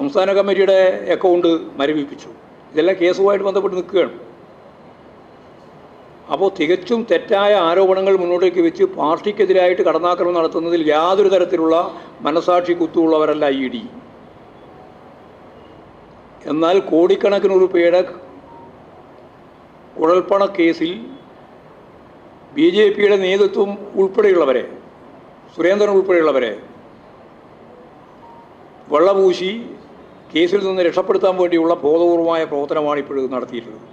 സംസ്ഥാന കമ്മിറ്റിയുടെ അക്കൗണ്ട് മരവിപ്പിച്ചു. ഇതെല്ലാം കേസുമായിട്ട് ബന്ധപ്പെട്ട് നിൽക്കുകയാണ്. അപ്പോൾ തികച്ചും തെറ്റായ ആരോപണങ്ങൾ മുന്നോട്ടേക്ക് വെച്ച് പാർട്ടിക്കെതിരായിട്ട് കടന്നാക്രമണം നടത്തുന്നതിൽ യാതൊരു തരത്തിലുള്ള മനസാക്ഷി കുത്തുള്ളവരല്ല ഇ ഡി. എന്നാൽ കോടിക്കണക്കിന് രൂപയുടെ കുഴൽപ്പണ കേസിൽ ബി ജെ പിയുടെ നേതൃത്വം ഉൾപ്പെടെയുള്ളവരെ സുരേന്ദ്രൻ ഉൾപ്പെടെയുള്ളവരെ വെള്ളപൂശി കേസിൽ നിന്ന് രക്ഷപ്പെടുത്താൻ വേണ്ടിയുള്ള ബോധപൂർവമായ പ്രവർത്തനമാണ് ഇപ്പോഴും നടത്തിയിട്ടുള്ളത്.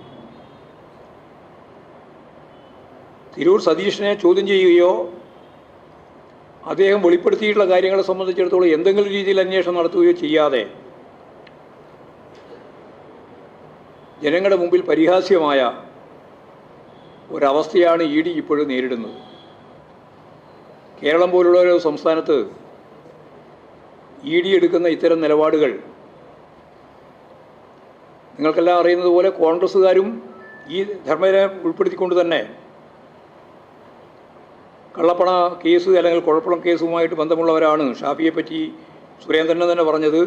തിരൂർ സതീഷിനെ ചോദ്യം ചെയ്യുകയോ അദ്ദേഹം വെളിപ്പെടുത്തിയിട്ടുള്ള കാര്യങ്ങളെ സംബന്ധിച്ചിടത്തോളം എന്തെങ്കിലും രീതിയിൽ അന്വേഷണം നടത്തുകയോ ചെയ്യാതെ ജനങ്ങളുടെ മുമ്പിൽ പരിഹാസ്യമായ ഒരവസ്ഥയാണ് ഇ ഡി ഇപ്പോഴും നേരിടുന്നത്. കേരളം പോലുള്ള ഒരു സംസ്ഥാനത്ത് ഇ ഡി എടുക്കുന്ന ഇത്തരം നിലപാടുകൾ നിങ്ങൾക്കെല്ലാം അറിയുന്നത് പോലെ കോൺഗ്രസ്സുകാരും ഈ ധർമ്മനെ ഉൾപ്പെടുത്തിക്കൊണ്ട് തന്നെ കള്ളപ്പണ കേസ് അല്ലെങ്കിൽ കുഴപ്പണം കേസുമായിട്ട് ബന്ധമുള്ളവരാണ്. ഷാഫിയെ പറ്റി സുരേന്ദ്രൻ തന്നെ പറഞ്ഞത്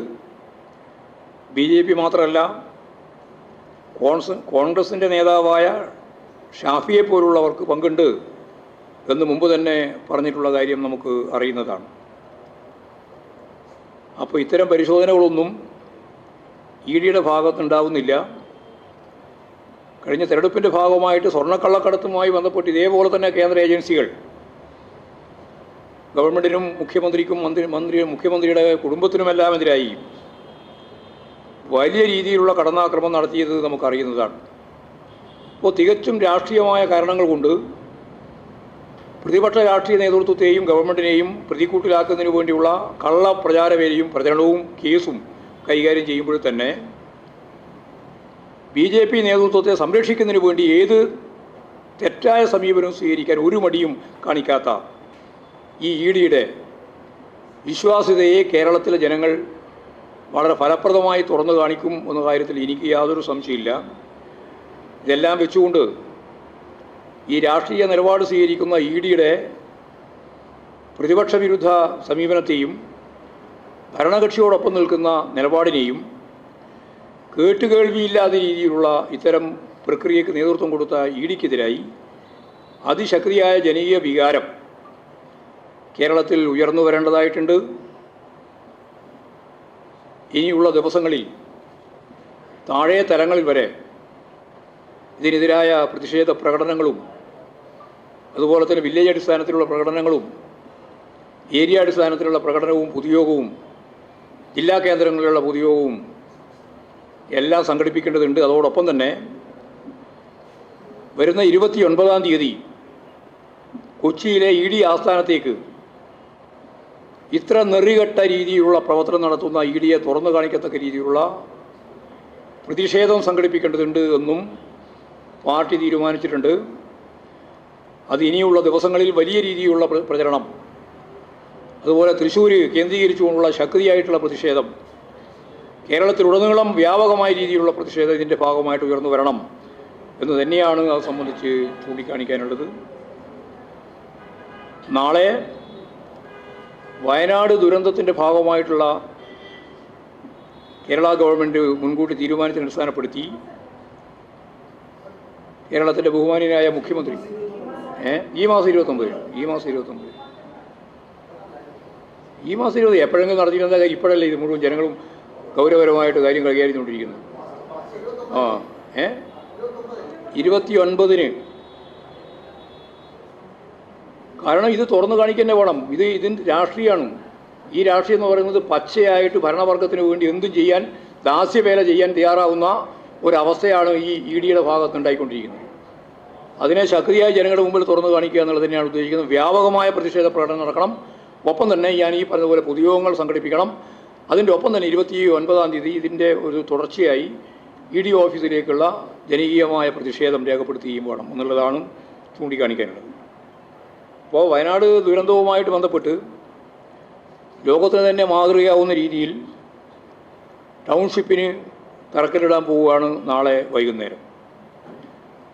ബി ജെ പി മാത്രമല്ല കോൺസ് കോൺഗ്രസിന്റെ നേതാവായ ഷാഫിയെ പോലുള്ളവർക്ക് പങ്കുണ്ട് എന്ന് മുമ്പ് തന്നെ പറഞ്ഞിട്ടുള്ള കാര്യം നമുക്ക് അറിയുന്നതാണ്. അപ്പോൾ ഇത്തരം പരിശോധനകളൊന്നും ഇ ഡിയുടെ ഭാഗത്തുണ്ടാവുന്നില്ല. കഴിഞ്ഞ തെരഞ്ഞെടുപ്പിന്റെ ഭാഗമായിട്ട് സ്വർണക്കള്ളക്കടത്തുമായി ബന്ധപ്പെട്ട് ഇതേപോലെ തന്നെ കേന്ദ്ര ഏജൻസികൾ ഗവൺമെന്റിനും മുഖ്യമന്ത്രിക്കും മന്ത്രി മന്ത്രി മുഖ്യമന്ത്രിയുടെ കുടുംബത്തിനുമെല്ലാം എതിരായി വലിയ രീതിയിലുള്ള കടന്നാക്രമണം നടത്തിയത് നമുക്കറിയുന്നതാണ്. അപ്പോൾ തികച്ചും രാഷ്ട്രീയമായ കാരണങ്ങൾ കൊണ്ട് പ്രതിപക്ഷ രാഷ്ട്രീയ നേതൃത്വത്തെയും ഗവൺമെന്റിനെയും പ്രതിക്കൂട്ടിലാക്കുന്നതിന് വേണ്ടിയുള്ള കള്ള പ്രചാരവേലയും പ്രചരണവും കേസും കൈകാര്യം ചെയ്യുമ്പോൾ തന്നെ ബി ജെ പി നേതൃത്വത്തെ സംരക്ഷിക്കുന്നതിന് വേണ്ടി ഏത് തെറ്റായ സമീപനവും സ്വീകരിക്കാൻ ഒരു മടിയും കാണിക്കാത്ത ഈ ഇ ഡിയുടെ വിശ്വാസ്യതയെ കേരളത്തിലെ ജനങ്ങൾ വളരെ ഫലപ്രദമായി തുറന്നു കാണിക്കും എന്ന കാര്യത്തിൽ എനിക്ക് യാതൊരു സംശയമില്ല. ഇതെല്ലാം വെച്ചുകൊണ്ട് ഈ രാഷ്ട്രീയ നിലപാട് സ്വീകരിക്കുന്ന ഇ ഡിയുടെ പ്രതിപക്ഷ വിരുദ്ധ സമീപനത്തെയും ഭരണകക്ഷിയോടൊപ്പം നിൽക്കുന്ന നിലപാടിനെയും കേട്ടുകേൾവിയില്ലാത്ത രീതിയിലുള്ള ഇത്തരം പ്രക്രിയയ്ക്ക് നേതൃത്വം കൊടുത്ത ഇ ഡിക്കെതിരായി അതിശക്തിയായ ജനകീയ വികാരം കേരളത്തിൽ ഉയർന്നു വരേണ്ടതായിട്ടുണ്ട്. ഇനിയുള്ള ദിവസങ്ങളിൽ താഴെ തലങ്ങളിൽ വരെ ഇതിനെതിരായ പ്രതിഷേധ പ്രകടനങ്ങളും അതുപോലെ തന്നെ വില്ലേജ് അടിസ്ഥാനത്തിലുള്ള പ്രകടനങ്ങളും ഏരിയ അടിസ്ഥാനത്തിലുള്ള പ്രകടനവും പൊതുയോഗവും ജില്ലാ കേന്ദ്രങ്ങളിലുള്ള പൊതുയോഗവും എല്ലാം സംഘടിപ്പിക്കേണ്ടതുണ്ട്. അതോടൊപ്പം തന്നെ വരുന്ന ഇരുപത്തി ഒൻപതാം തീയതി കൊച്ചിയിലെ ഇ ഡി ആസ്ഥാനത്തേക്ക് ഇത്ര നെറികെട്ട രീതിയിലുള്ള പ്രവർത്തനം നടത്തുന്ന ഇ ഡിയെ തുറന്നു കാണിക്കത്തക്ക രീതിയിലുള്ള പ്രതിഷേധം സംഘടിപ്പിക്കേണ്ടതുണ്ട് എന്നും പാർട്ടി തീരുമാനിച്ചിട്ടുണ്ട്. അത് ഇനിയുള്ള ദിവസങ്ങളിൽ വലിയ രീതിയിലുള്ള പ്രചരണം അതുപോലെ തൃശ്ശൂർ കേന്ദ്രീകരിച്ചുകൊണ്ടുള്ള ശക്തിയായിട്ടുള്ള പ്രതിഷേധം കേരളത്തിലുടനീളം വ്യാപകമായ രീതിയിലുള്ള പ്രതിഷേധം ഇതിന്റെ ഭാഗമായിട്ട് ഉയർന്നു വരണം എന്ന് തന്നെയാണ് അത് സംബന്ധിച്ച് ചൂണ്ടിക്കാണിക്കാനുള്ളത്. നാളെ വയനാട് ദുരന്തത്തിന്റെ ഭാഗമായിട്ടുള്ള കേരള ഗവൺമെന്റ് മുൻകൂട്ടി തീരുമാനത്തിന് അടിസ്ഥാനപ്പെടുത്തി കേരളത്തിന്റെ ബഹുമാനീയനായ മുഖ്യമന്ത്രി ഈ മാസം ഇരുപത്തൊമ്പതിന് ഈ മാസം ഇരുപത്തൊമ്പത് ഈ മാസം ഇരുപത് എപ്പോഴെങ്കിലും നടത്തിയിരുന്ന കാര്യം ഇപ്പോഴല്ലേ ഇത് മുഴുവൻ ജനങ്ങളും ഗൗരവപരമായിട്ട് കാര്യം കൈകാര്യം ആ ഏ? ഇരുപത്തി ഒൻപതിന് കാരണം ഇത് തുറന്നു കാണിക്കുക വേണം. ഇത് ഇതിൻ രാഷ്ട്രീയമാണ് ഈ രാഷ്ട്രീയം എന്ന് പറയുന്നത് പച്ചയായിട്ട് ഭരണവർഗത്തിന് വേണ്ടി എന്തും ചെയ്യാൻ ദാസ്യവേല ചെയ്യാൻ തയ്യാറാവുന്ന ഒരവസ്ഥയാണ് ഈ ഇ ഡിയുടെ ഭാഗത്ത് ഉണ്ടായിക്കൊണ്ടിരിക്കുന്നത് അതിനെ ശക്തിയായി ജനങ്ങളുടെ മുമ്പിൽ തുറന്നു കാണിക്കുക എന്നുള്ളത് തന്നെയാണ് ഉദ്ദേശിക്കുന്നത്. വ്യാപകമായ പ്രതിഷേധ പ്രകടനം നടക്കണം. ഒപ്പം തന്നെ ഞാൻ ഈ പറഞ്ഞതുപോലെ പൊതുയോഗങ്ങൾ സംഘടിപ്പിക്കണം. അതിന്റെ ഒപ്പം തന്നെ ഇരുപത്തി ഒൻപതാം തീയതി ഇതിന്റെ ഒരു തുടർച്ചയായി ഇ ഡി ഓഫീസിലേക്കുള്ള ജനകീയമായ പ്രതിഷേധം രേഖപ്പെടുത്തുകയും വേണം എന്നുള്ളതാണ് ചൂണ്ടിക്കാണിക്കാനുള്ളത്. അപ്പോൾ വയനാട് ദുരന്തവുമായിട്ട് ബന്ധപ്പെട്ട് ലോകത്തിന് തന്നെ മാതൃകയാവുന്ന രീതിയിൽ ടൗൺഷിപ്പിന് തറക്കല്ലിടാൻ പോവുകയാണ് നാളെ വൈകുന്നേരം.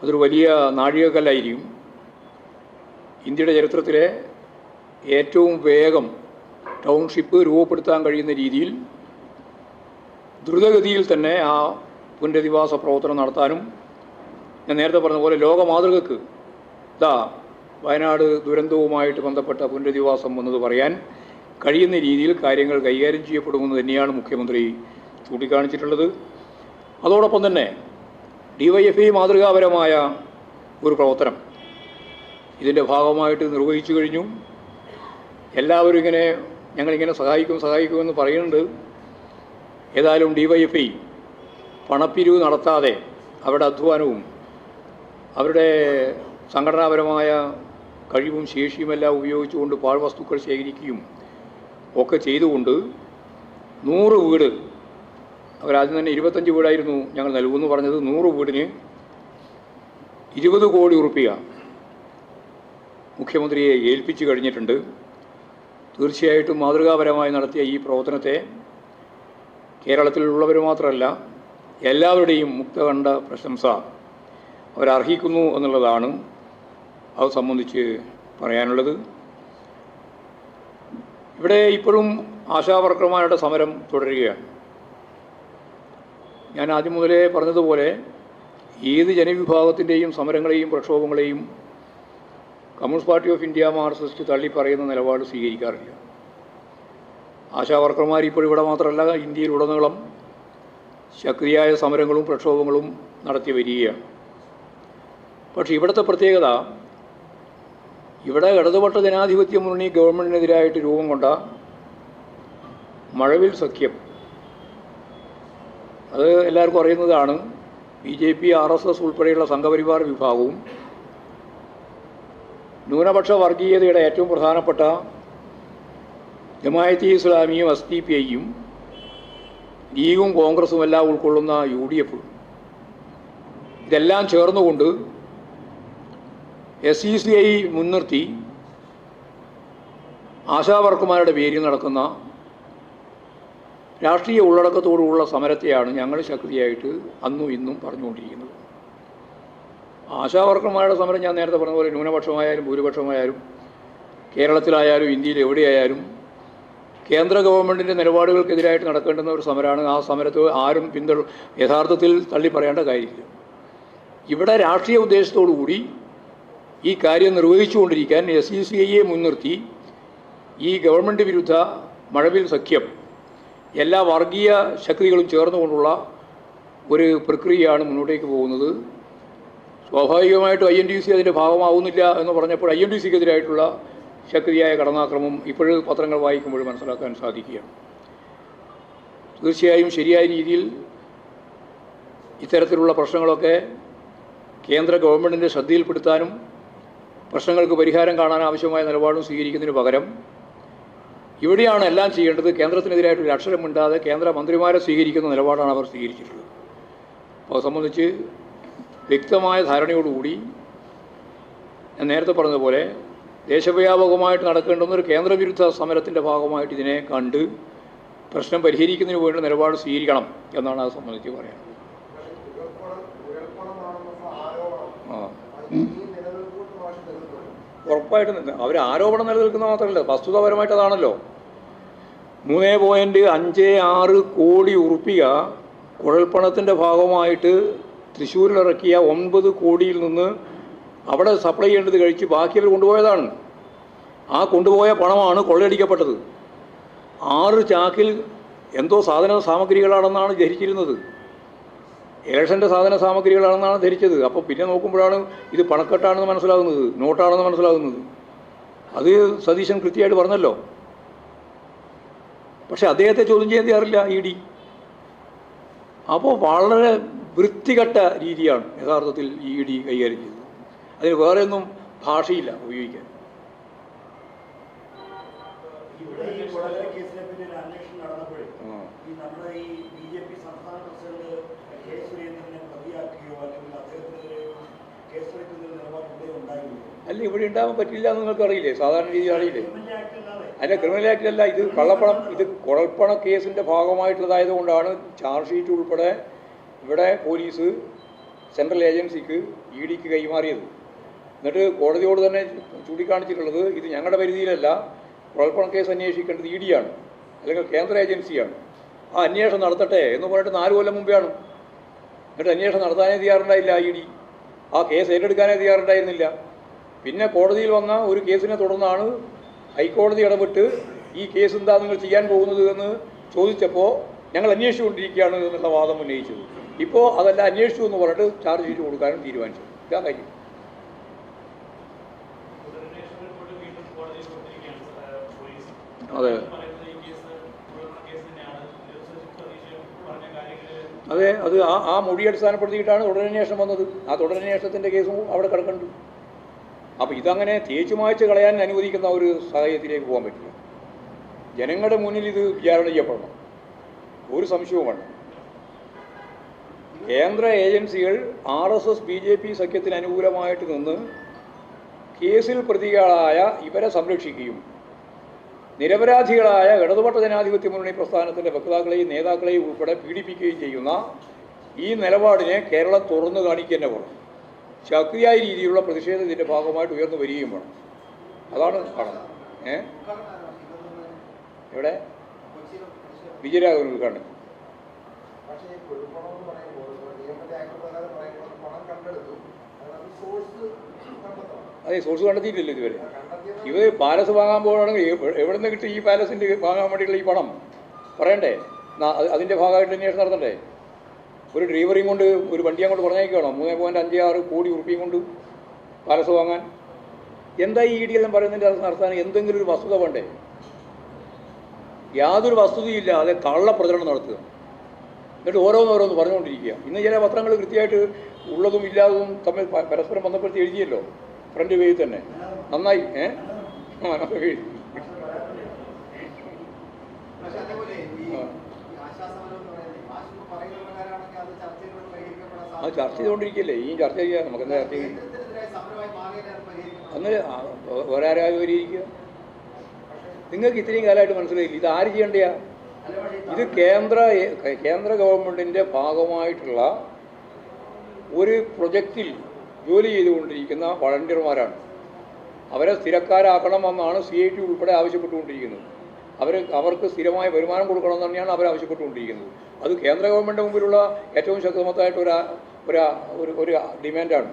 അതൊരു വലിയ നാഴികക്കല്ലായിരിക്കും. ഇന്ത്യയുടെ ചരിത്രത്തിലെ ഏറ്റവും വേഗം ടൗൺഷിപ്പ് രൂപപ്പെടുത്താൻ കഴിയുന്ന രീതിയിൽ ദ്രുതഗതിയിൽ തന്നെ ആ പുനരധിവാസ പ്രവർത്തനം നടത്താനും ഞാൻ നേരത്തെ പറഞ്ഞ പോലെ ലോക മാതൃകക്ക് ഇതാ വയനാട് ദുരന്തവുമായിട്ട് ബന്ധപ്പെട്ട പുനരധിവാസം എന്നത് പറയാൻ കഴിയുന്ന രീതിയിൽ കാര്യങ്ങൾ കൈകാര്യം ചെയ്യപ്പെടുമെന്ന് തന്നെയാണ് മുഖ്യമന്ത്രി ചൂണ്ടിക്കാണിച്ചിട്ടുള്ളത്. അതോടൊപ്പം തന്നെ ഡിവൈഎഫ്ഐ മാതൃകാപരമായ ഒരു പ്രവർത്തനം ഇതിന്റെ ഭാഗമായിട്ട് നിർവഹിച്ചു കഴിഞ്ഞു. എല്ലാവരും ഇങ്ങനെ ഞങ്ങളിങ്ങനെ സഹായിക്കും സഹായിക്കുമെന്ന് പറയുന്നുണ്ട്. ഏതായാലും ഡി വൈ എഫ് ഐ പണപ്പിരിവ് നടത്താതെ അവരുടെ അധ്വാനവും അവരുടെ സംഘടനാപരമായ കഴിവും ശേഷിയുമെല്ലാം ഉപയോഗിച്ചുകൊണ്ട് പാഴ്വസ്തുക്കൾ ശേഖരിക്കുകയും ഒക്കെ ചെയ്തുകൊണ്ട് നൂറ് വീട് അവരാദ്യം തന്നെ ഇരുപത്തഞ്ച് വീടായിരുന്നു ഞങ്ങൾ നൽകുമെന്ന് പറഞ്ഞത്. നൂറ് വീടിന് ഇരുപത് കോടി ഉറുപ്പിക മുഖ്യമന്ത്രിയെ ഏൽപ്പിച്ചു കഴിഞ്ഞിട്ടുണ്ട്. തീർച്ചയായിട്ടും മാതൃകാപരമായി നടത്തിയ ഈ പ്രവർത്തനത്തെ കേരളത്തിലുള്ളവർ മാത്രമല്ല എല്ലാവരുടെയും മുക്തകണ്ഠ പ്രശംസ അവരർഹിക്കുന്നു എന്നുള്ളതാണ് അത് സംബന്ധിച്ച് പറയാനുള്ളത്. ഇവിടെ ഇപ്പോഴും ആശാവർക്കർമാരുടെ സമരം തുടരുകയാണ്. ഞാൻ ആദ്യം മുതലേ പറഞ്ഞതുപോലെ ഏത് ജനവിഭാഗത്തിന്റെയും സമരങ്ങളെയും പ്രക്ഷോഭങ്ങളെയും Communist Party of India Marxist തള്ളിപ്പറയുന്ന നിലപാട് സ്വീകരിക്കാറില്ല. ആശാവർക്കർമാർ ഇപ്പോൾ ഇവിടെ മാത്രമല്ല ഇന്ത്യയിലുടനീളം ശക്തിയായ സമരങ്ങളും പ്രക്ഷോഭങ്ങളും നടത്തി വരികയാണ്. പക്ഷേ ഇവിടുത്തെ പ്രത്യേകത ഇവിടെ ഇടതുപക്ഷ ജനാധിപത്യ മുന്നണി ഗവൺമെന്റിനെതിരായിട്ട് രൂപം കൊണ്ട മഴവിൽ സഖ്യം. അത് എല്ലാവർക്കും അറിയുന്നതാണ് B J P R S S ഉൾപ്പെടെയുള്ള സംഘപരിവാർ വിഭാഗവും ന്യൂനപക്ഷ വർഗീയതയുടെ ഏറ്റവും പ്രധാനപ്പെട്ട ജമായത്തി ഇസ്ലാമിയും എസ് ഡി പി ഐയും ലീഗും കോൺഗ്രസും എല്ലാം ഉൾക്കൊള്ളുന്ന യു ഡി എഫ് ഇതെല്ലാം ചേർന്നുകൊണ്ട് എസ് ഇ സി ഐ മുൻനിർത്തി ആശാവർക്കുമാരുടെ പേരിൽ നടക്കുന്ന രാഷ്ട്രീയ ഉള്ളടക്കത്തോടുള്ള സമരത്തെയാണ് ഞങ്ങൾ ശക്തിയായിട്ട് അന്നും ഇന്നും പറഞ്ഞുകൊണ്ടിരിക്കുന്നത്. ആശാവർക്കർമാരുടെ സമരം ഞാൻ നേരത്തെ പറഞ്ഞ പോലെ ന്യൂനപക്ഷമായാലും ഭൂരിപക്ഷമായാലും കേരളത്തിലായാലും ഇന്ത്യയിൽ എവിടെയായാലും കേന്ദ്ര ഗവൺമെന്റിന്റെ നിലപാടുകൾക്കെതിരായിട്ട് നടക്കേണ്ടുന്ന ഒരു സമരമാണ് ആ സമരത്തെ ആരും പിന്തൾ യഥാർത്ഥത്തിൽ തള്ളി പറയേണ്ട കാര്യമില്ല. ഇവിടെ രാഷ്ട്രീയ ഉദ്ദേശത്തോടുകൂടി ഈ കാര്യം നിർവഹിച്ചുകൊണ്ടിരിക്കാൻ എസ് ഇ സി ഐയെ മുൻനിർത്തി ഈ ഗവൺമെന്റ് വിരുദ്ധ മഴവിൽ സഖ്യം എല്ലാ വർഗീയ ശക്തികളും ചേർന്നുകൊണ്ടുള്ള ഒരു പ്രക്രിയയാണ് മുന്നോട്ടേക്ക് പോകുന്നത്. സ്വാഭാവികമായിട്ടും ഐ എൻ ഡി സി അതിന്റെ ഭാഗമാവുന്നില്ല എന്ന് പറഞ്ഞപ്പോൾ ഐ എൻ ഡി സിക്കെതിരായിട്ടുള്ള ശക്തിയായ കടന്നാക്രമം ഇപ്പോഴും പത്രങ്ങൾ വായിക്കുമ്പോൾ മനസ്സിലാക്കാൻ സാധിക്കുകയാണ്. തീർച്ചയായും ശരിയായ രീതിയിൽ ഇത്തരത്തിലുള്ള പ്രശ്നങ്ങളൊക്കെ കേന്ദ്ര ഗവൺമെന്റിന്റെ ശ്രദ്ധയിൽപ്പെടുത്താനും പ്രശ്നങ്ങൾക്ക് പരിഹാരം കാണാൻ ആവശ്യമായ നിലപാടും സ്വീകരിക്കുന്നതിന് പകരം ഇവിടെയാണ് എല്ലാം ചെയ്യേണ്ടത് കേന്ദ്രത്തിനെതിരായിട്ട് ഒരു അക്ഷരം മിണ്ടാതെ കേന്ദ്ര മന്ത്രിമാരെ സ്വീകരിക്കുന്ന നിലപാടാണ് അവർ സ്വീകരിച്ചിട്ടുള്ളത്. അപ്പോൾ സംബന്ധിച്ച് വ്യക്തമായ ധാരണയോടുകൂടി ഞാൻ നേരത്തെ പറഞ്ഞതുപോലെ ദേശവ്യാപകമായിട്ട് നടക്കേണ്ടുന്ന ഒരു കേന്ദ്രവിരുദ്ധ സമരത്തിന്റെ ഭാഗമായിട്ട് ഇതിനെ കണ്ട് പ്രശ്നം പരിഹരിക്കുന്നതിന് വേണ്ടി നിലപാട് സ്വീകരിക്കണം എന്നാണ് അത് സംബന്ധിച്ച് പറയുന്നത് ആ. ഉറപ്പായിട്ടും അവർ ആരോപണം നിലനിൽക്കുന്ന മാത്രമല്ല വസ്തുതാപരമായിട്ട് അതാണല്ലോ. മൂന്ന് പോയിന്റ് അഞ്ച് ആറ് കോടി ഉറുപ്പിക കുഴൽപ്പണത്തിന്റെ ഭാഗമായിട്ട് തൃശ്ശൂരിലിറക്കിയ ഒൻപത് കോടിയിൽ നിന്ന് അവിടെ സപ്ലൈ ചെയ്യേണ്ടത് കഴിച്ച് ബാക്കി അവർ കൊണ്ടുപോയതാണ്. ആ കൊണ്ടുപോയ പണമാണ് കൊള്ളയടിക്കപ്പെട്ടത്. ആറ് ചാക്കിൽ എന്തോ സാധന സാമഗ്രികളാണെന്നാണ് ധരിച്ചിരുന്നത്. ഇലക്ഷന്റെ സാധന സാമഗ്രികളാണെന്നാണ് ധരിച്ചത്. അപ്പോൾ പിന്നെ നോക്കുമ്പോഴാണ് ഇത് പണക്കെട്ടാണെന്ന് മനസ്സിലാകുന്നത് നോട്ടാണെന്ന് മനസ്സിലാകുന്നത്. അത് സതീശൻ കൃത്യമായിട്ട് പറഞ്ഞല്ലോ. പക്ഷെ അദ്ദേഹത്തെ ചോദ്യം ചെയ്യാൻ തയ്യാറില്ല ഇ ഡി. അപ്പോൾ വളരെ വൃത്തികെട്ട രീതിയാണ് യഥാർത്ഥത്തിൽ ഇ ഡി കൈകാര്യം ചെയ്തത് അതിന് വേറെ ഒന്നും ഭാഷയില്ല ഉപയോഗിക്കാൻ. അല്ല ഇവിടെ ഉണ്ടാവാൻ പറ്റില്ല എന്ന് നിങ്ങൾക്ക് അറിയില്ലേ സാധാരണ രീതിയിൽ അറിയില്ലേ? അല്ല ക്രിമിനൽ ആക്ടിലല്ല. ഇത് കള്ളപ്പണം ഇത് കുഴൽപ്പണ കേസിന്റെ ഭാഗമായിട്ടുള്ളതായത് കൊണ്ടാണ് ചാർജ് ഷീറ്റ് ഉൾപ്പെടെ ഇവിടെ പോലീസ് സെൻട്രൽ ഏജൻസിക്ക് ഇ ഡിക്ക് കൈമാറിയത്. എന്നിട്ട് കോടതിയോട് തന്നെ ചൂണ്ടിക്കാണിച്ചിട്ടുള്ളത് ഇത് ഞങ്ങളുടെ പരിധിയിലല്ല കുഴൽപ്പണ കേസ് അന്വേഷിക്കേണ്ടത് ഇ ഡിയാണ് അല്ലെങ്കിൽ കേന്ദ്ര ഏജൻസിയാണ്. ആ അന്വേഷണം നടത്തട്ടെ എന്ന് പറഞ്ഞിട്ട് നാല് കൊല്ലം മുമ്പെയാണ്. എന്നിട്ട് അന്വേഷണം നടത്താനേ തയ്യാറുണ്ടായില്ല ഇ ഡി. ആ കേസ് ഏറ്റെടുക്കാനേ തയ്യാറുണ്ടായിരുന്നില്ല. പിന്നെ കോടതിയിൽ വന്ന ഒരു കേസിനെ തുടർന്നാണ് ഹൈക്കോടതി ഇടപെട്ട് ഈ കേസ് എന്താ നിങ്ങൾ ചെയ്യാൻ പോകുന്നത് എന്ന് ചോദിച്ചപ്പോൾ ഞങ്ങൾ അന്വേഷിച്ചുകൊണ്ടിരിക്കുകയാണ് എന്നുള്ള വാദം ഉന്നയിച്ചത്. ഇപ്പോൾ അതല്ല അന്വേഷിച്ചു എന്ന് പറഞ്ഞിട്ട് ചാർജ് ഷീറ്റ് കൊടുക്കാനും തീരുമാനിച്ചു. ഇതാ കാര്യം. അതെ. അതെ അത് ആ ആ മൊഴി അടിസ്ഥാനപ്പെടുത്തിയിട്ടാണ് തുടരന്വേഷണം വന്നത്. ആ തുടരന്വേഷണത്തിന്റെ കേസും അവിടെ കിടക്കുന്നുണ്ട്. അപ്പോൾ ഇതങ്ങനെ തേച്ചു മായ്ച്ച് കളയാൻ അനുവദിക്കുന്ന ഒരു സാഹചര്യത്തിലേക്ക് പോകാൻ പറ്റില്ല. ജനങ്ങളുടെ മുന്നിൽ ഇത് വിചാരണ ചെയ്യപ്പെടണം. ഒരു സംശയവും വേണ്ട കേന്ദ്ര ഏജൻസികൾ R S S B J P സഖ്യത്തിന് അനുകൂലമായിട്ട് നിന്ന് കേസിൽ പ്രതികളായ ഇവരെ സംരക്ഷിക്കുകയും നിരപരാധികളായ ഇടതുപക്ഷ ജനാധിപത്യ മുന്നണി പ്രസ്ഥാനത്തിന്റെ വക്താക്കളെയും നേതാക്കളെയും ഉൾപ്പെടെ പീഡിപ്പിക്കുകയും ചെയ്യുന്ന ഈ നിലപാടിനെ കേരളം തുറന്നു കാണിക്കേണ്ട തന്നെ വേണം. ശക്തിയായ രീതിയിലുള്ള പ്രതിഷേധം ഇതിന്റെ ഭാഗമായിട്ട് ഉയർന്നു വരികയും വേണം. അതാണ് കാണുന്നത് ഏ? എവിടെ? വിജയരാഘവൻ ഉദ്ഘാടനം. പക്ഷേ ഈ കുഴൽപ്പണം എന്ന് പറയുമ്പോൾ ഇപ്പോൾ നിയമത്തിന്റെ ആക്ട് പ്രകാരം പറയുമ്പോൾ പണം കണ്ടെടുത്തു അതിനകത്ത് സോഴ്സ് കണ്ടെത്തണം അതെ സോഴ്സ് കണ്ടെത്തിയിട്ടില്ല ഇതുവരെ. ഇത് പാലസ് വാങ്ങാൻ പോകുകയാണെങ്കിൽ എവ- എവിടെ നിന്ന് കിട്ടി ഈ പാലസിന്റെ വാങ്ങാൻ വേണ്ടിയിട്ടുള്ള ഈ പണം? പറയണ്ടേ? അതിന്റെ ഭാഗമായിട്ട് അന്വേഷണം നടത്തണ്ടേ? ഒരു ഡ്രൈവറെയും കൊണ്ട് ഒരു വണ്ടി അങ്ങോട്ട് പറഞ്ഞേക്കാണോ മൂന്ന് പോയിന്റ് അഞ്ച് ആറ് കോടി ഉറുപ്പിയും കൊണ്ട് പാലസ് വാങ്ങാൻ? എന്താ ഈ ഇ ഡി എല്ലാം പറയുന്നതിന്റെ നടത്താൻ എന്തെങ്കിലും ഒരു വസ്തുത വേണ്ടേ? യാതൊരു വസ്തുതയില്ലാതെ കള്ളപ്രചരണം നടത്തുക. എന്നിട്ട് ഓരോന്നോരോന്ന് പറഞ്ഞുകൊണ്ടിരിക്കുക. ഇന്ന് ചില പത്രങ്ങൾ കൃത്യമായിട്ട് ഉള്ളതും ഇല്ലാത്തതും തമ്മിൽ പരസ്പരം ബന്ധപ്പെടുത്തി എഴുതിയല്ലോ. ഫ്രണ്ട് പേജിൽ തന്നെ. നന്നായി ഏ? ആ, എഴുതി. അത് ചർച്ച ചെയ്തുകൊണ്ടിരിക്കല്ലേ. ഈ ചർച്ച ചെയ്യാം. നമുക്ക് എന്താ ചർച്ച ചെയ്യാം അന്ന് ആരാരും പരിഹരിക്കുക നിങ്ങൾക്ക് ഇത്രയും കാലമായിട്ട് മനസ്സിലായില്ല? ഇത് ആര് ചെയ്യേണ്ടയാ? ഇത് കേന്ദ്ര കേന്ദ്ര ഗവൺമെന്റിന്റെ ഭാഗമായിട്ടുള്ള ഒരു പ്രൊജക്റ്റിൽ ജോലി ചെയ്തുകൊണ്ടിരിക്കുന്ന വളണ്ടിയർമാരാണ്. അവരെ സ്ഥിരക്കാരാക്കണമെന്നാണ് സി ഐ ടി ഉൾപ്പെടെ ആവശ്യപ്പെട്ടുകൊണ്ടിരിക്കുന്നത്. അവർ അവർക്ക് സ്ഥിരമായ വരുമാനം കൊടുക്കണം തന്നെയാണ് അവർ ആവശ്യപ്പെട്ടുകൊണ്ടിരിക്കുന്നത്. അത് കേന്ദ്ര ഗവൺമെന്റ് മുമ്പിലുള്ള ഏറ്റവും ശക്തമത്തായിട്ട് ഒരു ഒരു ഒരു ഡിമാൻഡാണ്.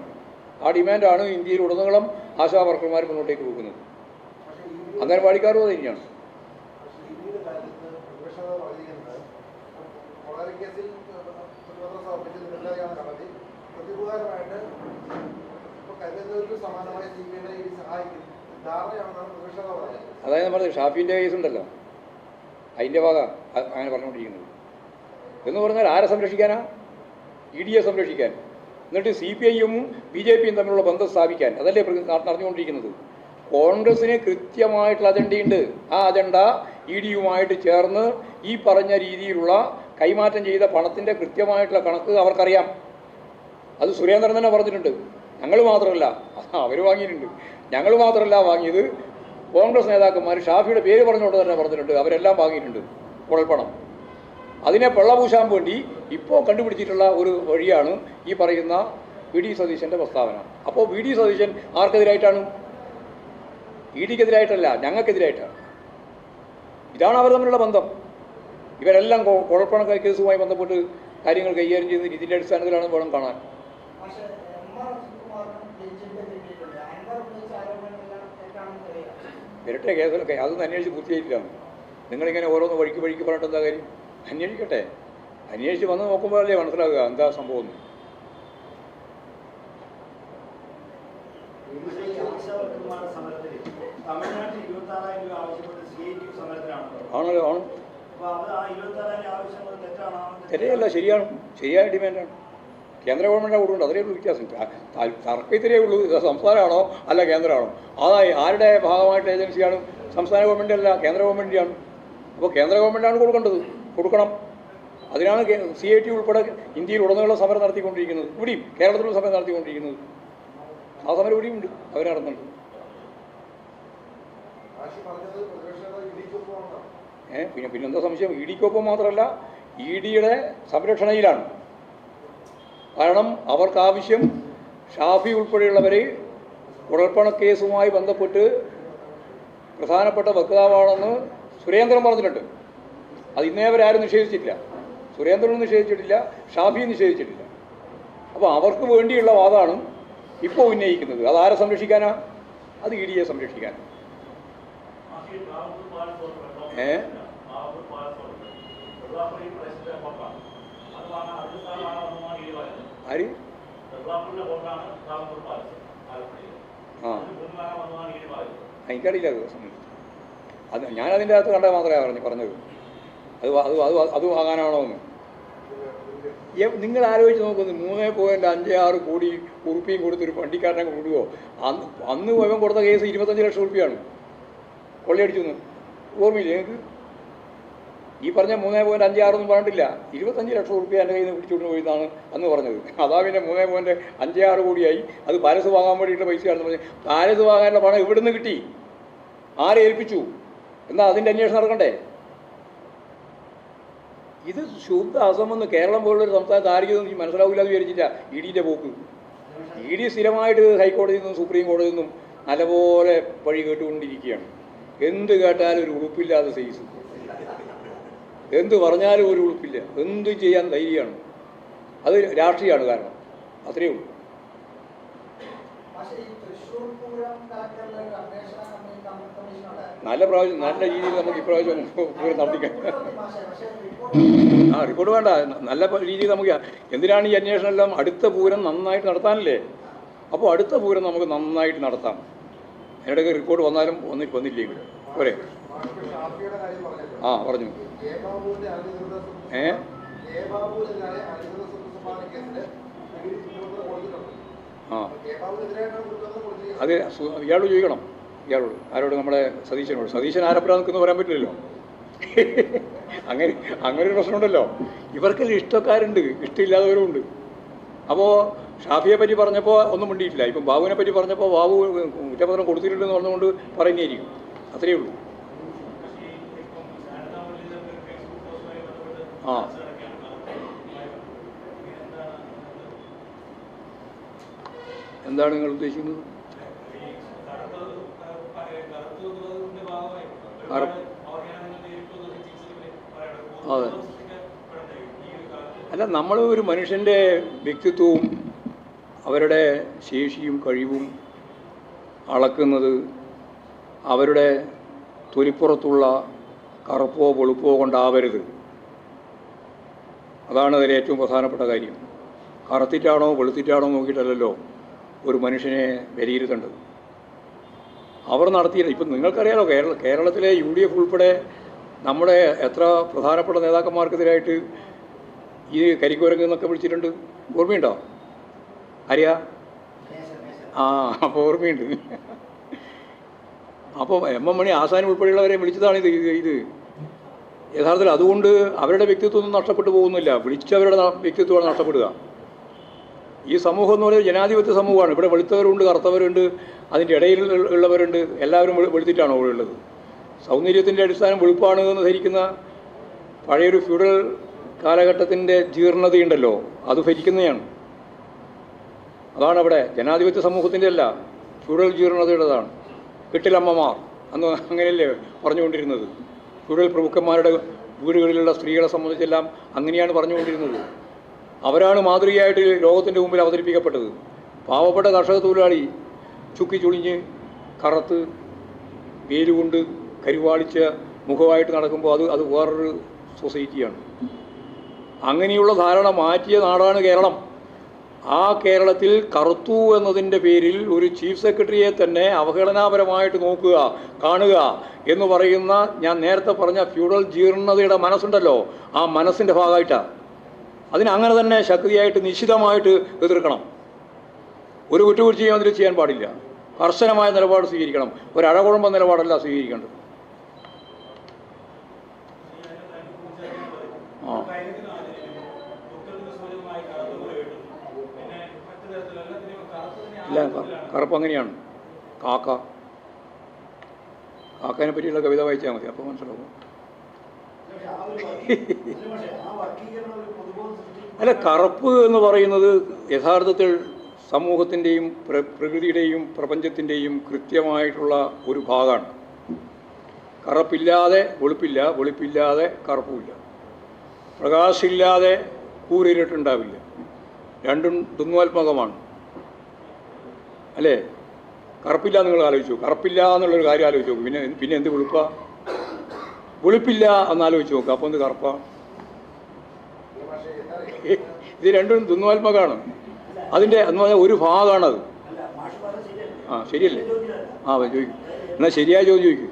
ആ ഡിമാൻഡാണ് ഇന്ത്യയിൽ ഉടനീളം ആശാ വർക്കർമാർ മുന്നോട്ടേക്ക് പോകുന്നത്. അംഗൻവാടിക്കാരും അത് തന്നെയാണ് പക്ഷേ ഇന്ത്യയുടെ രാജ്യത്ത് പ്രതിപക്ഷത പറഞ്ഞിരിക്കുന്നത് വളരെ കേസിൽ കുറ്റപത്രം സമർപ്പിച്ച് തെറ്റായാണ് കണ്ടെത്തി പ്രതികൂലമായിട്ട് ഇപ്പോൾ കരുതുന്നവർക്ക് സമാനമായ സി ബി ഐ സഹായിക്കും. ധാരണയാണെന്നാണ് പ്രതിപക്ഷത പറയുന്നത്. അതായത് നമ്മൾ ഷാഫിന്റെ കേസ് ഉണ്ടല്ലോ. അതിന്റെ ഭാഗ അങ്ങനെ പറഞ്ഞുകൊണ്ടിരിക്കുന്നത്. എന്ന് പറഞ്ഞാൽ ആരെ സംരക്ഷിക്കാനാ? ഇ ഡിയെ സംരക്ഷിക്കാൻ. എന്നിട്ട് സി പി ഐയും ബി ജെ പിയും തമ്മിലുള്ള ബന്ധം സ്ഥാപിക്കാൻ. അതല്ലേ നടന്നുകൊണ്ടിരിക്കുന്നത്. കോൺഗ്രസിന് കൃത്യമായിട്ടുള്ള അജണ്ടയുണ്ട്. ആ അജണ്ട ഇ ഡിയുമായിട്ട് ചേർന്ന് ഈ പറഞ്ഞ രീതിയിലുള്ള കൈമാറ്റം ചെയ്ത പണത്തിന്റെ കൃത്യമായിട്ടുള്ള കണക്ക് അവർക്കറിയാം. അത് സുരേന്ദ്രൻ തന്നെ പറഞ്ഞിട്ടുണ്ട്. ഞങ്ങൾ മാത്രമല്ല അവർ വാങ്ങിയിട്ടുണ്ട്. ഞങ്ങൾ മാത്രമല്ല വാങ്ങിയത് കോൺഗ്രസ് നേതാക്കന്മാർ ഷാഫിയുടെ പേര് പറഞ്ഞുകൊണ്ട് തന്നെ പറഞ്ഞിട്ടുണ്ട് അവരെല്ലാം വാങ്ങിയിട്ടുണ്ട് കുഴൽപ്പണം അതിനെ പള്ളപൂശാൻ വേണ്ടി ഇപ്പോൾ കണ്ടുപിടിച്ചിട്ടുള്ള ഒരു വഴിയാണ് ഈ പറയുന്ന വി ഡി സതീശന്റെ പ്രസ്താവന. അപ്പോൾ വി ഡി സതീശൻ ആർക്കെതിരായിട്ടാണ്? ഇ ഡിക്കെതിരായിട്ടല്ല ഞങ്ങൾക്കെതിരായിട്ടാണ്. ഇതാണ് അവർ തമ്മിലുള്ള ബന്ധം. ഇവരെല്ലാം കൊ- കുഴൽപ്പണ കേസുമായി ബന്ധപ്പെട്ട് കാര്യങ്ങൾ കൈകാര്യം ചെയ്യുന്ന രീതിയുടെ അടിസ്ഥാനത്തിലാണ് വേണം കാണാൻ. ഇരട്ട വരട്ടെ കേസിലൊക്കെ അതൊന്നും അന്വേഷിച്ച് പൂർത്തിയായിട്ടില്ല നിങ്ങളിങ്ങനെ ഓരോന്ന് വഴിക്ക് വഴിക്ക് പറഞ്ഞിട്ട് എന്താ കാര്യം? അന്വേഷിക്കട്ടെ. അന്വേഷിച്ച് വന്ന് നോക്കുമ്പോഴല്ലേ മനസ്സിലാകുക എന്താ സംഭവം ആണല്ലോ ആണ്. തെറ്റല്ല ശരിയാണ്. ശരിയായ ഡിമാൻഡാണ്. കേന്ദ്ര ഗവൺമെന്റ് കൊടുക്കുന്നുണ്ട് അതിലേ ഉള്ളൂ വ്യത്യാസം. തർക്കം ഇത്രയേ ഉള്ളൂ. ഇത് സംസ്ഥാനമാണോ അല്ല കേന്ദ്രമാണോ? അതായി ആരുടെ ഭാഗമായിട്ട് ഏജൻസിയാണ്? സംസ്ഥാന ഗവൺമെന്റ് അല്ല കേന്ദ്ര ഗവൺമെന്റാണ് അപ്പോൾ കേന്ദ്ര ഗവൺമെന്റാണ് കൊടുക്കേണ്ടത്. കൊടുക്കണം. അതിനാണ് സി ഐ ടി ഉൾപ്പെടെ ഇന്ത്യയിൽ ഉടനീളം സമരം നടത്തിക്കൊണ്ടിരിക്കുന്നത്. ഇവിടെയും കേരളത്തിലും സമരം നടത്തിക്കൊണ്ടിരിക്കുന്നത്. ആ സമരം ഇവിടെയും ഉണ്ട്. അവർ നടന്നുണ്ട് മാഷി പറഞ്ഞത് പ്രതിപക്ഷത ഇടിക്കൊപ്പമാണ് ഏ പിന്നെ പിന്നെന്താ സംശയം? ഇ ഡിക്കൊപ്പം മാത്രമല്ല ഇ ഡിയുടെ സംരക്ഷണയിലാണ്. കാരണം അവർക്കാവശ്യം ഷാഫി ഉൾപ്പെടെയുള്ളവരെ കുഴൽപ്പണ കേസുമായി ബന്ധപ്പെട്ട് പ്രധാനപ്പെട്ട വക്താവാണെന്ന് സുരേന്ദ്രൻ പറഞ്ഞിട്ടുണ്ട്. അത് ഇന്നേ വരെ ആരും നിഷേധിച്ചിട്ടില്ല. സുരേന്ദ്രനും നിഷേധിച്ചിട്ടില്ല ഷാഫിയും നിഷേധിച്ചിട്ടില്ല. അപ്പോൾ അവർക്ക് വേണ്ടിയുള്ള വാദമാണ് ഇപ്പോൾ ഉന്നയിക്കുന്നത്. അത് ആരെ സംരക്ഷിക്കാനാ? അത് ഇ ഡിയെ സംരക്ഷിക്കാനാണ് മാഷി ആര്? ആ. എനിക്കറിയില്ല അത് അത് ഞാൻ അതിന്റെ അകത്ത് കണ്ടാൽ മാത്രമേ പറഞ്ഞു പറഞ്ഞത്. അത് അത് അത് അത് വാങ്ങാനാണോ എന്ന്. നിങ്ങൾ ആലോചിച്ച് നോക്കുന്നത് മൂന്ന് പോയിന്റ് അഞ്ച് ആറ് കോടി ഉറുപ്പിയും കൊടുത്തൊരു വണ്ടിക്കാരനെ കൊടുക്കുമോ അന്ന് അന്ന് ഇവൻ കൊടുത്ത കേസ് ഇരുപത്തഞ്ച് ലക്ഷം ഉറുപ്പിയാണ്. കൊള്ളയടിച്ചു ഓർമ്മയില്ലേ നിങ്ങൾക്ക് ഈ പറഞ്ഞ മൂന്നേ പോയിന്റ് അഞ്ച് ആറൊന്നും പറഞ്ഞിട്ടില്ല. ഇരുപത്തഞ്ച് ലക്ഷം റുപ്യ എന്റെ കയ്യിൽ നിന്ന് പിടിച്ചുകൊണ്ട് പോയിന്നാണ് അന്ന് പറഞ്ഞത്. അതാ പിന്നെ മൂന്നേ പോയിന്റ് അഞ്ച് ആറ് കോടിയായി. അത് പാലസ് വാങ്ങാൻ വേണ്ടിയിട്ട് പൈസയാണെന്ന് പറഞ്ഞു പാലസ് വാങ്ങാനുള്ള പണം ഇവിടുന്ന് കിട്ടി? ആരെ ഏൽപ്പിച്ചു? എന്നാൽ അതിന്റെ അന്വേഷണം നടക്കണ്ടേ? ഇത് ശുദ്ധ അസമെന്ന് കേരളം പോലുള്ളൊരു സംസ്ഥാനത്ത് ആർക്കും എനിക്ക് മനസ്സിലാവില്ല എന്ന് വിചാരിച്ചില്ല. ഇ ഡിന്റെ പോക്ക്. ഇ ഡി സ്ഥിരമായിട്ട് ഹൈക്കോടതിയിൽ നിന്നും സുപ്രീം കോടതിയിൽ നിന്നും നല്ലപോലെ വഴി കേട്ടുകൊണ്ടിരിക്കുകയാണ്. എന്ത് കേട്ടാലും ഒരു ഉറുപ്പില്ലാതെ സൈസ്. എന്ത് പറഞ്ഞാലും ഒരു ഉളുപ്പില്ല എന്ത് ചെയ്യാൻ ധൈര്യമാണ് അത് രാഷ്ട്രീയമാണ് കാരണം അത്രയേ ഉള്ളൂ പൂരം. നല്ല പ്രാവശ്യം നല്ല രീതിയിൽ നമുക്ക് ഇപ്രാവശ്യം പൂരം നടത്തിക്കാം ആ റിപ്പോർട്ട് വേണ്ട നല്ല രീതിയിൽ നമുക്ക് എന്തിനാണ് ഈ അന്വേഷണം എല്ലാം അടുത്ത പൂരം നന്നായിട്ട് നടത്താനല്ലേ അപ്പോൾ അടുത്ത പൂരം നമുക്ക് നന്നായിട്ട് നടത്താം അതിനിടയ്ക്ക് റിപ്പോർട്ട് വന്നാലും വന്നി വന്നില്ലെങ്കിൽ പോരെ മാഷ് കാര്യം പറഞ്ഞല്ലോ ആ പറഞ്ഞു ഏ? ആ. അത് ഇയാളോട് ചോദിക്കണം. ഇയാളോട്. ആരോട്? നമ്മുടെ സതീശനോട്. സതീശൻ ആരപ്പുറം നിൽക്കുന്നു പറയാൻ പറ്റില്ലല്ലോ. അങ്ങനെ അങ്ങനെ ഒരു പ്രശ്നമുണ്ടല്ലോ. ഇവർക്കെല്ലാം ഇഷ്ടക്കാരുണ്ട്. ഇഷ്ടമില്ലാത്തവരും ഉണ്ട് അപ്പോൾ ഷാഫിയെ പറ്റി പറഞ്ഞപ്പോൾ ഒന്നും മിണ്ടിയിട്ടില്ല. ഇപ്പം ബാബുവിനെ പറ്റി പറഞ്ഞപ്പോൾ ബാബു കുറ്റപത്രം കൊടുത്തിട്ടുണ്ടെന്ന് പറഞ്ഞുകൊണ്ട് പറയുന്നതായിരിക്കും. അത്രയേ ഉള്ളൂ പക്ഷേ ഇപ്പം ശാരദാമല്ലിയുടെ ഒരു ഫേസ്ബുക്ക് പോസ്റ്റുമായി ബന്ധപ്പെട്ട് ആ. എന്താണ് നിങ്ങൾ ഉദ്ദേശിക്കുന്നത് അതെ. അല്ല നമ്മൾ ഒരു മനുഷ്യന്റെ വ്യക്തിത്വവും അവരുടെ ശേഷിയും കഴിവും അളക്കുന്നത് അവരുടെ തൊലിപ്പുറത്തുള്ള കറുപ്പോ വെളുപ്പോ കൊണ്ടാവരുത് അതാണ് അതിൽ ഏറ്റവും പ്രധാനപ്പെട്ട കാര്യം. കറുത്തിട്ടാണോ വെളുത്തിട്ടാണോ നോക്കിയിട്ടല്ലല്ലോ ഒരു മനുഷ്യനെ വിലയിരുത്തേണ്ടത്. അവർ നടത്തിയില്ല ഇപ്പം നിങ്ങൾക്കറിയാലോ കേരള കേരളത്തിലെ യു ഡി എഫ് ഉൾപ്പെടെ നമ്മുടെ എത്ര പ്രധാനപ്പെട്ട നേതാക്കന്മാർക്കെതിരായിട്ട് ഈ കരിക്കുരങ്ങ് എന്നൊക്കെ വിളിച്ചിട്ടുണ്ട്. ഓർമ്മയുണ്ടോ? അറിയാ ആ അപ്പോൾ ഓർമ്മയുണ്ട്. അപ്പോൾ എം എം മണി ആസാൻ ഉൾപ്പെടെയുള്ളവരെ വിളിച്ചതാണ് ഇത് ഇത്. യഥാർത്ഥത്തിൽ അതുകൊണ്ട് അവരുടെ വ്യക്തിത്വമൊന്നും നഷ്ടപ്പെട്ടു പോകുന്നില്ല. വിളിച്ചവരുടെ വ്യക്തിത്വമാണ് നഷ്ടപ്പെടുക. ഈ സമൂഹം എന്ന് പറയുന്നത് ജനാധിപത്യ സമൂഹമാണ്. ഇവിടെ വെളുത്തവരുണ്ട് കറുത്തവരുണ്ട് അതിന്റെ ഇടയിൽ ഉള്ളവരുണ്ട്. എല്ലാവരും വെളുത്തിട്ടാണ് അവിടെ ഉള്ളത്? സൗന്ദര്യത്തിന്റെ അടിസ്ഥാനം വെളുപ്പാണ് എന്ന് ധരിക്കുന്ന പഴയൊരു ഫ്യൂഡൽ കാലഘട്ടത്തിന്റെ ജീർണതയുണ്ടല്ലോ. അത് ഭരിക്കുന്നതാണ്. അതാണ് അവിടെ ജനാധിപത്യ സമൂഹത്തിന്റെ അല്ല ഫ്യൂഡൽ ജീർണതയുടേതാണ്. കെട്ടിലമ്മമാർ അന്ന് അങ്ങനെയല്ലേ പറഞ്ഞുകൊണ്ടിരുന്നത്? ഫ്യൂഡൽ പ്രമുഖന്മാരുടെ വീടുകളിലുള്ള സ്ത്രീകളെ സംബന്ധിച്ചെല്ലാം അങ്ങനെയാണ് പറഞ്ഞുകൊണ്ടിരുന്നത്. അവരാണ് മാതൃകയായിട്ട് ലോകത്തിന്റെ മുമ്പിൽ അവതരിപ്പിക്കപ്പെട്ടത്. പാവപ്പെട്ട കർഷക തൊഴിലാളി ചുക്കി ചുളിഞ്ഞ് കറുത്ത് വേലുകൊണ്ട് കരുവാളിച്ച മുഖമായിട്ട് നടക്കുമ്പോൾ അത് അത് വേറൊരു സൊസൈറ്റിയാണ്. അങ്ങനെയുള്ള ധാരണ മാറ്റിയ നാടാണ് കേരളം. ആ കേരളത്തിൽ കറുത്തു എന്നതിന്റെ പേരിൽ ഒരു ചീഫ് സെക്രട്ടറിയെ തന്നെ അവഹേളനാപരമായിട്ട് നോക്കുക കാണുക എന്ന് പറയുന്ന ഞാൻ നേരത്തെ പറഞ്ഞ ഫ്യൂഡൽ ജീർണതയുടെ മനസ്സുണ്ടല്ലോ ആ മനസ്സിന്റെ ഭാഗമായിട്ടാണ് അതിനങ്ങനെ തന്നെ ശക്തിയായിട്ട് നിശ്ചിതമായിട്ട് എതിർക്കണം. ഒരു കുറ്റകുറ്റിയും അതിൽ ചെയ്യാൻ പാടില്ല. കർശനമായ നിലപാട് സ്വീകരിക്കണം. ഒരു അഴകുഴമ്പ നിലപാടല്ല സ്വീകരിക്കേണ്ടത്. ഇല്ല. കറുപ്പ് അങ്ങനെയാണ്. കാക്ക. കാക്കേനെ പറ്റിയുള്ള കവിത വായിച്ചാൽ മതി. അപ്പോൾ മനസ്സിലാവും. അല്ല കറുപ്പ് എന്ന് പറയുന്നത് യഥാർത്ഥത്തിൽ സമൂഹത്തിന്റെയും പ്ര പ്രകൃതിയുടെയും പ്രപഞ്ചത്തിന്റെയും കൃത്യമായിട്ടുള്ള ഒരു ഭാഗമാണ്. കറുപ്പില്ലാതെ വെളുപ്പില്ല വെളുപ്പില്ലാതെ കറുപ്പുമില്ല. പ്രകാശമില്ലാതെ കൂരിരുട്ടുണ്ടാവില്ല രണ്ടും ദ്വന്ദ്വാത്മകമാണ് അല്ലേ? കറുപ്പില്ല നിങ്ങൾ ആലോചിച്ചു. കറുപ്പില്ല എന്നുള്ളൊരു കാര്യം ആലോചിച്ച് നോക്കും. പിന്നെ പിന്നെ എന്ത് വെളുപ്പാ? വെളുപ്പില്ല എന്നാലോചിച്ച് നോക്കുക അപ്പോൾ എന്ത് കറുപ്പാ? ഇത് രണ്ടും ദ്വന്ദ്വാത്മകമാണ് അതിന്റെ എന്ന് പറഞ്ഞാൽ ഒരു ഭാഗമാണത് ആ ശരിയല്ലേ. ആ ചോദിക്കും. എന്നാൽ ശരിയായ ചോദ്യം ചോദിക്കും.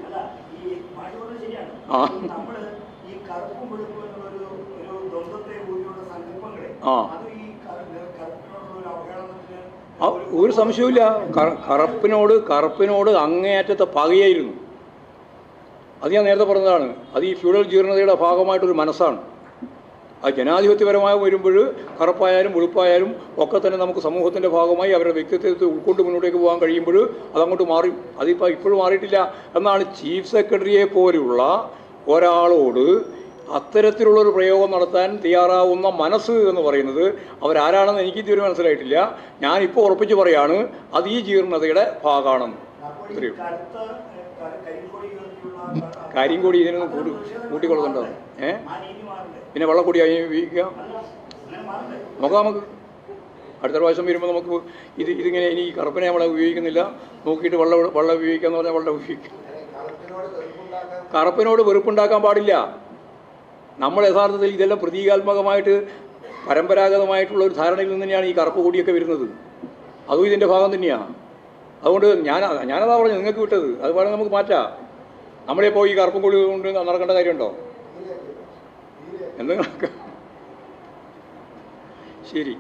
ആ. ആ ഈ കറുപ്പും വെളുപ്പും എന്നുള്ളൊരു ഒരു ദ്വന്ദ്വത്തെ ഊതിയുള്ള സങ്കല്പങ്ങളെ ആ. അത് ഈ കറ- കറുപ്പിനോടുള്ള ഒരു അവഹേളനത്തിന് ആ, ഒരു സംശയവുമില്ല. കറ- കറുപ്പിനോട് കറുപ്പിനോട് അങ്ങേയറ്റത്തെ പകയായിരുന്നു. അത് ഞാൻ നേരത്തെ പറഞ്ഞതാണ്. അത് ഈ ഫ്യൂഡൽ ജീർണതയുടെ ഭാഗമായിട്ടൊരു മനസ്സാണ്. ആ ജനാധിപത്യപരമായി വരുമ്പോൾ കറുപ്പായാലും വെളുപ്പായാലും ഒക്കെ തന്നെ നമുക്ക് സമൂഹത്തിന്റെ ഭാഗമായി അവരുടെ വ്യക്തിത്വത്തെ ഉൾക്കൊണ്ട് മുന്നോട്ടേക്ക് പോകാൻ കഴിയുമ്പോൾ അതങ്ങോട്ട് മാറി. അതിപ്പോൾ ഇപ്പോഴും മാറിയിട്ടില്ല. എന്നാണ് ചീഫ് സെക്രട്ടറിയെ പോലുള്ള ഒരാളോട് അത്തരത്തിലുള്ളൊരു പ്രയോഗം നടത്താൻ തയ്യാറാവുന്ന മനസ്സ് എന്ന് പറയുന്നത് അവരാരാണെന്ന് എനിക്ക് ഇതുവരെ മനസ്സിലായിട്ടില്ല. ഞാനിപ്പോൾ ഉറപ്പിച്ച് പറയാണ് അത് ഈ ജീർണതയുടെ ഭാഗമാണെന്ന് ഇത്രയും കറുത്ത ഏ, ക- കരിങ്കൊടി ഉയർത്തിയുള്ള കാര്യം കൂടി ഇതിനൊന്നും കൂട്ടി കൂട്ടിക്കൊള്ളുന്നുണ്ടോ ഏ? പിന്നെ വെള്ളക്കൂടി മാറണ്ടേ നോക്കാം നമുക്ക്. അടുത്ത പ്രാവശ്യം വരുമ്പോൾ നമുക്ക് ഇത് ഇതിങ്ങനെ ഇനി കറുപ്പിനെ നമ്മളെ ഉപയോഗിക്കുന്നില്ല. നോക്കിയിട്ട് വെള്ളം വെള്ളം ഉപയോഗിക്കാന്ന് പറഞ്ഞാൽ വെള്ളം ഉപയോഗിക്കും. കറുപ്പിനോട് വെറുപ്പുണ്ടാക്കാൻ പാടില്ല. നമ്മൾ യഥാർത്ഥത്തിൽ ഇതെല്ലാം പ്രതീകാത്മകമായിട്ട് പരമ്പരാഗതമായിട്ടുള്ള ഒരു ധാരണയിൽ നിന്ന് തന്നെയാണ് ഈ കറുപ്പ് കൂടിയൊക്കെ വരുന്നത്. അതും ഇതിന്റെ ഭാഗം തന്നെയാണ് അതുകൊണ്ട് ഞാൻ ഞാനതാ പറഞ്ഞു നിങ്ങൾക്ക് വിട്ടത്. അത് വേണമെങ്കിൽ നമുക്ക് മാറ്റാം. നമ്മളെ പോയി ഈ കറുപ്പും കൂടി കൊണ്ട് നടക്കേണ്ട കാര്യമുണ്ടോ? എന്തെങ്കിലും ശരി.